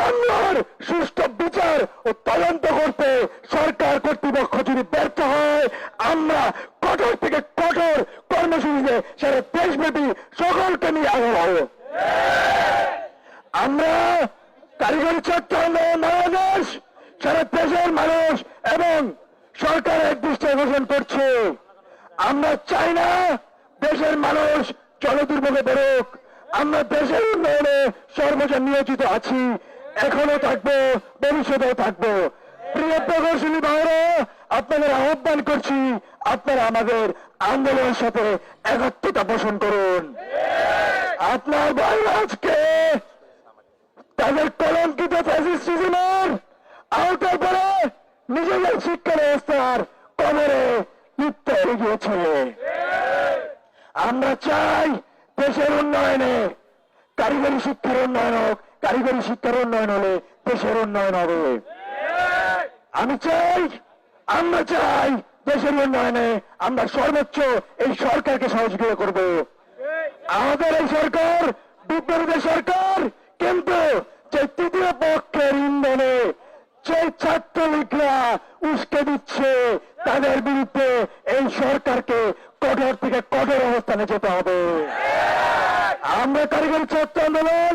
হামলার সুষ্ঠু বিচার ও তদন্ত করতে সরকার কর্তৃপক্ষ যদি ব্যর্থ হয়, আমরা কঠোর থেকে কঠোর কর্মসূচিতে সারা দেশব্যাপী সকলকে নিয়ে আগ্রহ আমরা কারিগরি চট্টগ্রাম বাংলাদেশ সারা দেশের মানুষ এবং সরকারের দৃষ্টি আকর্ষণ করছে। আমরা চাই না দেশের মানুষ জনদুর্ভোগে বেরোক। আমরা দেশের উন্নয়নে সর্বজন নিয়োজিত আছি। এখনও থাকব, ভবিষ্যতেও থাকব। প্রিয় প্রকৌশলী ভাইরা আপনাদের আহ্বান করছি, আপনারা আমাদের আন্দোলনের সাথে একত্রতা পোষণ করুন। আপনার ভাই আজকে তাদের কলঙ্কিত ফ্যাসিস্টিজমের আওতায় পড়ে নিজেদের শিক্ষা ব্যবস্থার কবরে লিপ্ত হয়ে গিয়েছে। আমরা চাই দেশের উন্নয়নে, কারিগরি শিক্ষার উন্নয়ন হোক কারিগরি শিক্ষার উন্নয়ন হলে দেশের উন্নয়ন হবে। আমি চাই, আমরা চাই দেশের উন্নয়নে আমরা সর্বোচ্চ এই সরকারকে সহযোগিতা করব। আমাদের এই সরকার বিপ্লবীদের সরকার, কিন্তু যে তৃতীয় পক্ষের ইন্ধনে যে ছাত্রলীগরা উস্কে দিচ্ছে, তাদের বিরুদ্ধে এই সরকারকে কঠোর থেকে কঠোর অবস্থানে যেতে হবে। আমরা কারিগরি ছাত্র আন্দোলন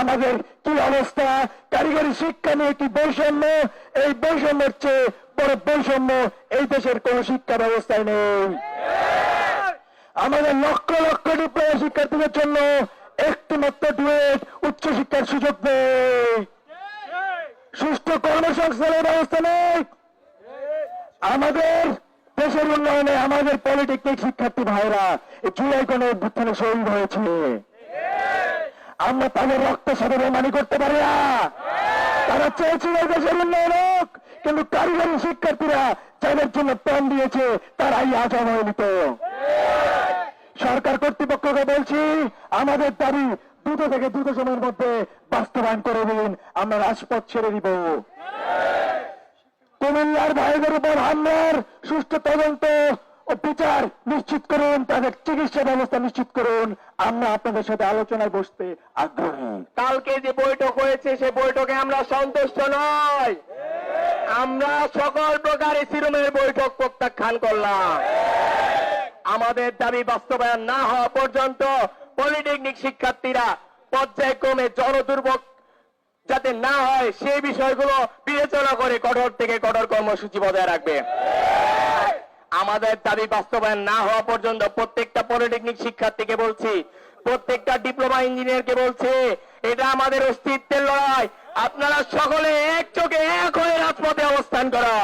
আমাদের কি অবস্থা? কারিগরি শিক্ষা নিয়ে কি বৈষম্য? এই বৈষম্যের চেয়ে বড় বৈষম্য এই দেশের কোন শিক্ষা ব্যবস্থায় নেই। আমাদের লক্ষ লক্ষ ডিপ্লোমা শিক্ষার্থীদের জন্য একটি মাত্র ডুয়েট উচ্চশিক্ষার সুযোগ নেই। সুষ্ঠু কর্মসংস্থানের ব্যবস্থা নেই। আমাদের দেশের উন্নয়নে আমাদের পলিটেকনিক শিক্ষার্থী ভাইরা জুলাই কোন অভ্যুত্থানে শহীদ হয়েছে। আমরা তাদের রক্ত সাথে বেমানি করতে পারি না। তারা চেয়েছিল দেশের উন্নয়ন হোক, কিন্তু কারিগরি শিক্ষার্থীরা যাদের জন্য প্রাণ দিয়েছে, তারাই আজ অবহেলিত। সরকার কর্তৃপক্ষকে বলছি, আমাদের দাবি দ্রুত থেকে দ্রুত সময়ের মধ্যে বাস্তবায়ন করে দিন, আমরা রাজপথ ছেড়ে দিব। কুমিল্লার ভাইদের উপর হামলার সুষ্ঠু তদন্ত বিচার নিশ্চিত করুন, তাদের চিকিৎসা ব্যবস্থা নিশ্চিত করুন। আমরা আপনাদের সাথে আলোচনায় বসতে আগ্রহী। কালকে যে বৈঠক হয়েছে, সে বৈঠকে আমরা সন্তুষ্ট নয় আমরা সকল প্রকার সিরুমের বৈঠক প্রত্যাখ্যান করলাম। আমাদের দাবি বাস্তবায়ন না হওয়া পর্যন্ত পলিটেকনিক শিক্ষার্থীরা পর্যায়ক্রমে জনদুর্ভোগ যাতে না হয়, সেই বিষয়গুলো বিবেচনা করে কঠোর থেকে কঠোর কর্মসূচি বজায় রাখবে। আমাদের দাবি বাস্তবায়ন না হওয়া পর্যন্ত প্রত্যেকটা পলিটেকনিক শিক্ষার্থীকে বলছি, প্রত্যেকটা ডিপ্লোমা ইঞ্জিনিয়ারকে বলছি, এটা আমাদের অস্তিত্বের লড়াই। আপনারা সকলে এক চোখে এক হয়ে রাজপথে অবস্থান করা